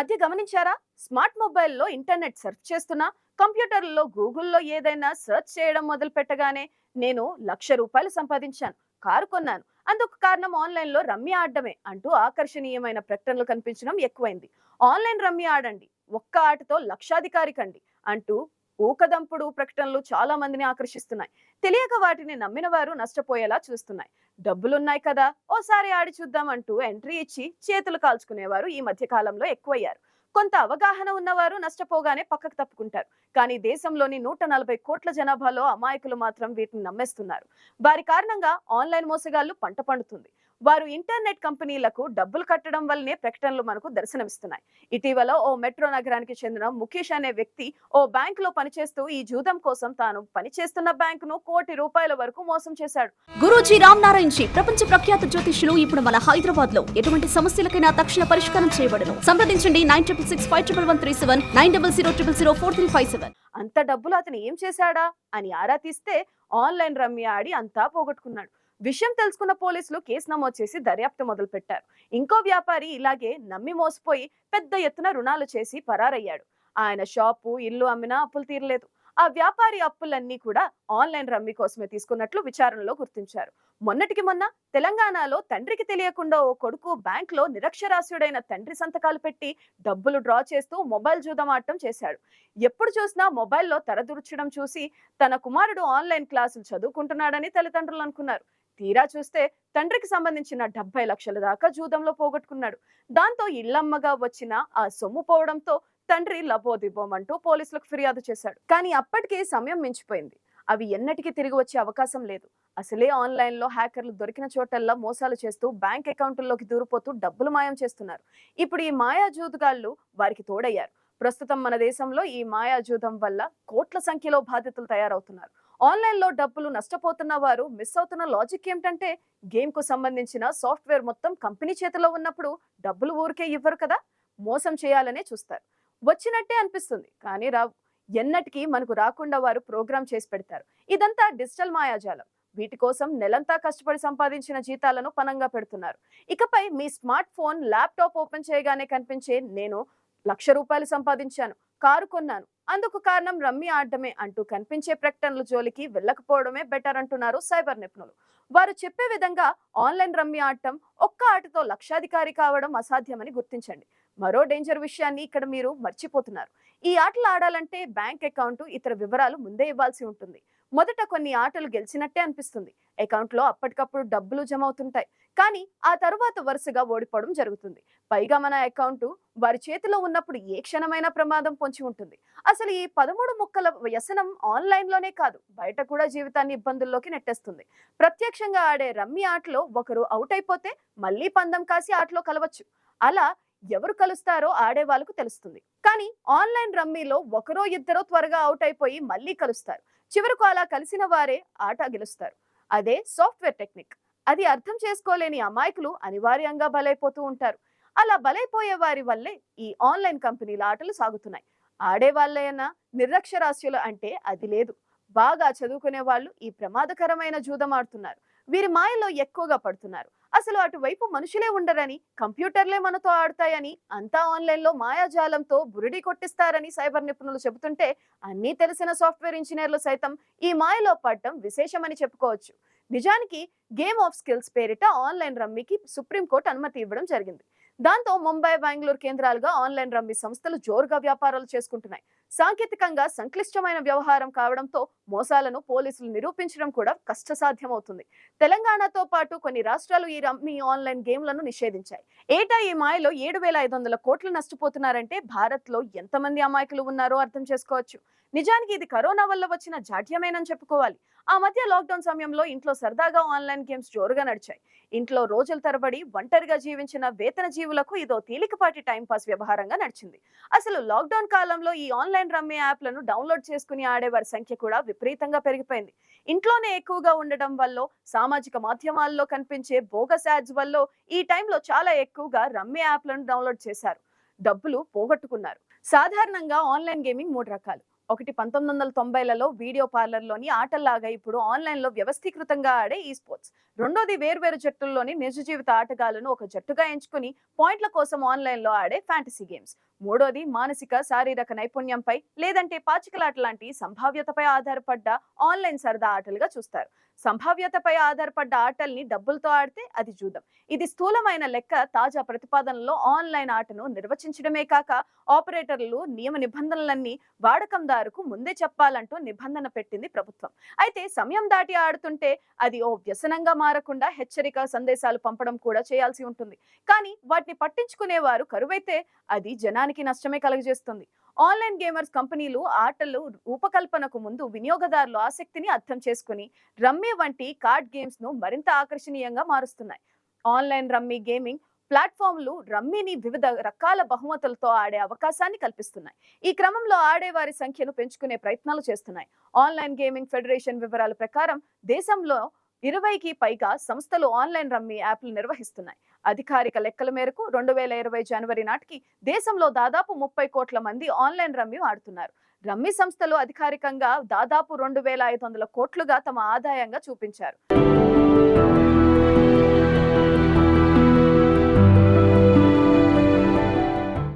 మధ్య గమనించారా? స్మార్ట్ మొబైల్లో ఇంటర్నెట్ సర్చ్ చేస్తున్నా కంప్యూటర్లో గూగుల్లో ఏదైనా సెర్చ్ చేయడం మొదలు పెట్టగానే నేను లక్ష రూపాయలు సంపాదించాను కారు కొన్నాను. అందుకు కారణం ఆన్లైన్లో రమ్మి ఆడడమే అంటూ ఆకర్షణీయమైన ప్రకటనలు కనిపించడం ఎక్కువైంది. ఆన్లైన్ రమ్మి ఆడండి ఒక్క ఆటతో లక్షాధికారి కండి అంటూ ఊకదంపుడు ప్రకటనలు చాలా మందిని ఆకర్షిస్తున్నాయి. తెలియక వాటిని నమ్మిన వారు నష్టపోయేలా చూస్తున్నాయి. డబ్బులున్నాయి కదా ఓసారి ఆడి చూద్దాం అంటూ ఎంట్రీ ఇచ్చి చేతులు కాల్చుకునేవారు ఈ మధ్య కాలంలో ఎక్కువయ్యారు. కొంత అవగాహన ఉన్నవారు నష్టపోగానే పక్కకు తప్పుకుంటారు. కానీ దేశంలోని నూట నలభై కోట్ల జనాభాలో అమాయకులు మాత్రం వీటిని నమ్మేస్తున్నారు. వారి కారణంగా ఆన్లైన్ మోసగాళ్ళు పంట పండుతుంది. వారు ఇంటర్నెట్ కంపెనీలకు డబ్బులు కట్టడం వల్లనే ప్రకటనలు మనకు దర్శనమిస్తున్నాయి. ఇటీవల ఓ మెట్రో నగరానికి చెందిన ముఖేష్ అనే వ్యక్తి ఓ బ్యాంక్లో పనిచేస్తూ ఈ జూదం కోసం తాను పనిచేస్తున్న బ్యాంకును కోటి రూపాయల వరకు మోసం చేశాడు. గురూజీ రామ్ నారాయణ్ జీ ప్రపంచ ప్రఖ్యాత జ్యోతిష్యులు ఇప్పుడు మన హైదరాబాద్లో ఎటువంటి సమస్యలకైనా తక్షణ పరిష్కారం చేయబడను. సంప్రదించండి nine triple six five triple one three seven nine double zero triple zero four three five seven. అంత డబ్బులు అతను ఏం చేశాడా అని ఆరా తీస్తే ఆన్లైన్ రమ్మి ఆడి అంతా పోగొట్టుకున్నాడు. విషయం తెలుసుకున్న పోలీసులు కేసు నమోదు చేసి దర్యాప్తు మొదలు పెట్టారు ఇంకో వ్యాపారి ఇలాగే నమ్మి మోసపోయి పెద్ద ఎత్తున రుణాలు చేసి పరారయ్యాడు. ఆయన షాపు ఇల్లు అమ్మినా అప్పులు తీరలేదు. ఆ వ్యాపారి అప్పులన్నీ కూడా ఆన్లైన్ రమ్మి కోసమే తీసుకున్నట్లు విచారణలో గుర్తించారు. మొన్నటికి మొన్న తెలంగాణలో తండ్రికి తెలియకుండా ఓ కొడుకు బ్యాంక్లో నిరక్షరాస్యుడైన తండ్రి సంతకాలు పెట్టి డబ్బులు డ్రా చేస్తూ మొబైల్ జూదమాటం చేశాడు. ఎప్పుడు చూసినా మొబైల్లో తరదుర్చడం చూసి తన కుమారుడు ఆన్లైన్ క్లాసులు చదువుకుంటున్నాడని తల్లిదండ్రులు అనుకున్నారు. తీరా చూస్తే తండ్రికి సంబంధించిన డెబ్బై లక్షల దాకా జూదంలో పోగొట్టుకున్నాడు. దాంతో ఇల్లమ్మగా వచ్చిన ఆ సొమ్ము పోవడంతో తండ్రి లబోదిబోమంటూ పోలీసులకు ఫిర్యాదు చేశాడు. కానీ అప్పటికే సమయం మించిపోయింది. అవి ఎన్నటికీ తిరిగి వచ్చే అవకాశం లేదు. అసలే ఆన్లైన్లో హ్యాకర్లు దొరికిన చోటల్లా మోసాలు చేస్తూ బ్యాంక్ అకౌంట్లలోకి దూరిపోతూ డబ్బులు మాయం చేస్తున్నారు. ఇప్పుడు ఈ మాయా జూదుగాళ్ళు వారికి తోడయ్యారు. ప్రస్తుతం మన దేశంలో ఈ మాయాజూదం వల్ల కోట్ల సంఖ్యలో బాధితులు తయారవుతున్నారు. ఆన్లైన్లో డబ్బులు నష్టపోతున్న వారు మిస్ అవుతున్న లాజిక్ ఏమిటంటే గేమ్కు సంబంధించిన సాఫ్ట్వేర్ మొత్తం కంపెనీ చేతిలో ఉన్నప్పుడు డబ్బులు ఊరికే ఇవ్వరు కదా? మోసం చేయాలనే చూస్తారు. వచ్చినట్టే అనిపిస్తుంది. కానీ రావు ఎన్నటికీ మనకు రాకుండా వారు ప్రోగ్రామ్ చేసి పెడతారు. ఇదంతా డిజిటల్ మాయాజాలం. వీటి కోసం నెలంతా కష్టపడి సంపాదించిన జీతాలను పనంగా పెడుతున్నారు. ఇకపై మీ స్మార్ట్ ఫోన్ ల్యాప్టాప్ ఓపెన్ చేయగానే కనిపించే నేను లక్ష రూపాయలు సంపాదించాను. కారు కొన్నాను. అందుకు కారణం రమ్మి ఆడటమే అంటూ కనిపించే ప్రకటనల జోలికి వెళ్ళకపోవడమే బెటర్ అంటున్నారు సైబర్ నిపుణులు. వారు చెప్పే విధంగా ఆన్లైన్ రమ్మి ఆడటం ఒక్క ఆటతో లక్షాధికారి కావడం అసాధ్యమని గుర్తించండి. మరో డేంజర్ విషయాన్ని ఇక్కడ మీరు మర్చిపోతున్నారు. ఈ ఆటలు ఆడాలంటే బ్యాంక్ అకౌంట్ ఇతర వివరాలు ముందే ఇవ్వాల్సి ఉంటుంది. మొదట కొన్ని ఆటలు గెలిచినట్టే అనిపిస్తుంది. అకౌంట్లో అప్పటికప్పుడు డబ్బులు జమ అవుతుంటాయి కానీ ఆ తర్వాత వరుసగా ఓడిపోవడం జరుగుతుంది. పైగా మన అకౌంట్ వారి చేతిలో ఉన్నప్పుడు ఏ క్షణమైన ప్రమాదం పొంచి ఉంటుంది. అసలు ఈ పదమూడు ముక్కల వ్యసనం ఆన్లైన్లోనే కాదు బయట కూడా జీవితాన్ని ఇబ్బందుల్లోకి నెట్టేస్తుంది. ప్రత్యక్షంగా ఆడే రమ్మి ఆటలో ఒకరు అవుట్ అయిపోతే మళ్ళీ పందం కాసి ఆటలో కలవచ్చు. అలా ఎవరు కలుస్తారో ఆడే వాళ్ళకు తెలుస్తుంది. కానీ ఆన్లైన్ రమ్మీలో ఒకరో ఇద్దరో త్వరగా అవుట్ అయిపోయి మళ్ళీ కలుస్తారు. చివరకు అలా కలిసిన వారే ఆట గెలుస్తారు. అదే సాఫ్ట్వేర్ టెక్నిక్. అది అర్థం చేసుకోలేని అమాయకులు అనివార్యంగా బలైపోతూ ఉంటారు. అలా బలైపోయే వారి వల్లే ఈ ఆన్లైన్ కంపెనీల ఆటలు సాగుతున్నాయి. ఆడే వాళ్ళైనా అంటే అది లేదు. బాగా చదువుకునే వాళ్ళు ఈ ప్రమాదకరమైన జూదం ఆడుతున్నారు. వీరి మాయలో ఎక్కువగా పడుతున్నారు. అసలు అటువైపు మనుషులే ఉండరని కంప్యూటర్లే మనతో ఆడతాయని అంతా ఆన్లైన్లో మాయాజాలంతో బురిడి కొట్టిస్తారని సైబర్ నిపుణులు చెబుతుంటే అన్నీ తెలిసిన సాఫ్ట్వేర్ ఇంజనీర్లు సైతం ఈ మాయలో పడటం విశేషమని చెప్పుకోవచ్చు. నిజానికి గేమ్ ఆఫ్ స్కిల్స్ పేరిట ఆన్లైన్ రమ్మీకి సుప్రీంకోర్టు అనుమతి ఇవ్వడం జరిగింది. దాంతో ముంబై బెంగళూరు కేంద్రాలుగా ఆన్లైన్ రమ్మీ సంస్థలు జోరుగా వ్యాపారాలు చేసుకుంటున్నాయి. సాంకేతికంగా సంక్లిష్టమైన వ్యవహారం కావడంతో మోసాలను పోలీసులు నిరూపించడం కూడా కష్టసాధ్యమవుతుంది. తెలంగాణతో పాటు కొన్ని రాష్ట్రాలు ఈ రమ్మీ ఆన్లైన్ గేమ్లను నిషేధించాయి. ఏటా ఈ మాయలో ఏడు వేల ఐదు వందల కోట్లు నష్టపోతున్నారంటే భారత్లో ఎంతమంది అమాయకులు ఉన్నారో అర్థం చేసుకోవచ్చు. నిజానికి ఇది కరోనా వల్ల వచ్చిన జాడ్యమేనని చెప్పుకోవాలి. ఆ మధ్య లాక్డౌన్ సమయంలో ఇంట్లో సరదాగా ఆన్లైన్ గేమ్స్ జోరుగా నడిచాయి. ఇంట్లో రోజుల తరబడి ఒంటరిగా జీవించిన వేతన జీవులకు ఇదో తేలికపాటి టైంపాస్ వ్యవహారంగా నడిచింది. అసలు లాక్డౌన్ కాలంలో ఈ ఆన్లైన్ రమ్మే యాప్లను డౌన్లోడ్ చేసుకుని ఆడేవారి సంఖ్య కూడా విపరీతంగా పెరిగిపోయింది. ఇంట్లోనే ఎక్కువగా ఉండడం వల్ల సామాజిక మాధ్యమాల్లో కనిపించే బోగస్ యాడ్స్ వల్ల ఈ టైంలో చాలా ఎక్కువగా రమ్మే యాప్లను డౌన్లోడ్ చేశారు. డబ్బులు పోగొట్టుకున్నారు. సాధారణంగా ఆన్లైన్ గేమింగ్ మూడు రకాలు. ఒకటి పంతొమ్మిది వందల తొంభైలలో వీడియో పార్లర్లోని ఆటల్లాగా ఇప్పుడు ఆన్లైన్లో వ్యవస్థీకృతంగా ఆడే ఈ స్పోర్ట్స్ రెండోది వేర్వేరు జట్టుల్లోని నిజ జీవిత ఆటగాళ్ళను ఒక జట్టుగా ఎంచుకుని పాయింట్ల కోసం ఆన్లైన్లో ఆడే ఫ్యాంటసీ గేమ్స్ మూడోది మానసిక శారీరక నైపుణ్యంపై లేదంటే పాచికలాట లాంటి సంభావ్యతపై ఆధారపడ్డ ఆన్లైన్ సరదా ఆటలుగా చూస్తారు. సంభావ్యతపై ఆధారపడ్డ ఆటల్ని డబ్బులతో ఆడితే అది జూదం. ఇది స్థూలమైన లెక్క తాజా ప్రతిపాదనలో ఆన్లైన్ ఆటను నిర్వచించడమే కాక ఆపరేటర్లు నియమ నిబంధనలన్నీ వాడకందారు వాడకందారుకు ముందే చెప్పాలంటూ నిబంధన పెట్టింది ప్రభుత్వం. అయితే సమయం దాటి ఆడుతుంటే అది ఓ వ్యసనంగా మారకుండా హెచ్చరిక సందేశాలు పంపడం కూడా చేయాల్సి ఉంటుంది. కానీ వాటిని పట్టించుకునేవారు కరువైతే అది జనానికి నష్టమే కలుగజేస్తుంది. ఆన్లైన్ గేమర్స్ కంపెనీలు ఆటలు రూపకల్పనకు ముందు వినియోగదారుల ఆసక్తిని అర్థం చేసుకుని రమ్మీ వంటి కార్డ్ గేమ్స్ను మరింత ఆకర్షణీయంగా మారుస్తున్నాయి. ఆన్లైన్ రమ్మీ గేమింగ్ ప్లాట్ఫామ్లు రమ్మీని వివిధ రకాల బహుమతులతో ఆడే అవకాశాన్ని కల్పిస్తున్నాయి. ఈ క్రమంలో ఆడేవారి సంఖ్యను పెంచుకునే ప్రయత్నాలు చేస్తున్నాయి. ఆన్లైన్ గేమింగ్ ఫెడరేషన్ వివరాల ప్రకారం దేశంలో ఇరవైకి పైగా సంస్థలు ఆన్లైన్ రమ్మీ యాప్లు నిర్వహిస్తున్నాయి. అధికారిక లెక్కల మేరకు రెండు వేల ఇరవై జనవరి నాటికి దేశంలో దాదాపు ముప్పై కోట్ల మంది ఆన్లైన్ రమ్మీ ఆడుతున్నారు రమ్మీ సంస్థలు అధికారికంగా దాదాపు రెండు వేల ఐదు వందల కోట్లుగా తమ ఆదాయంగా చూపించారు.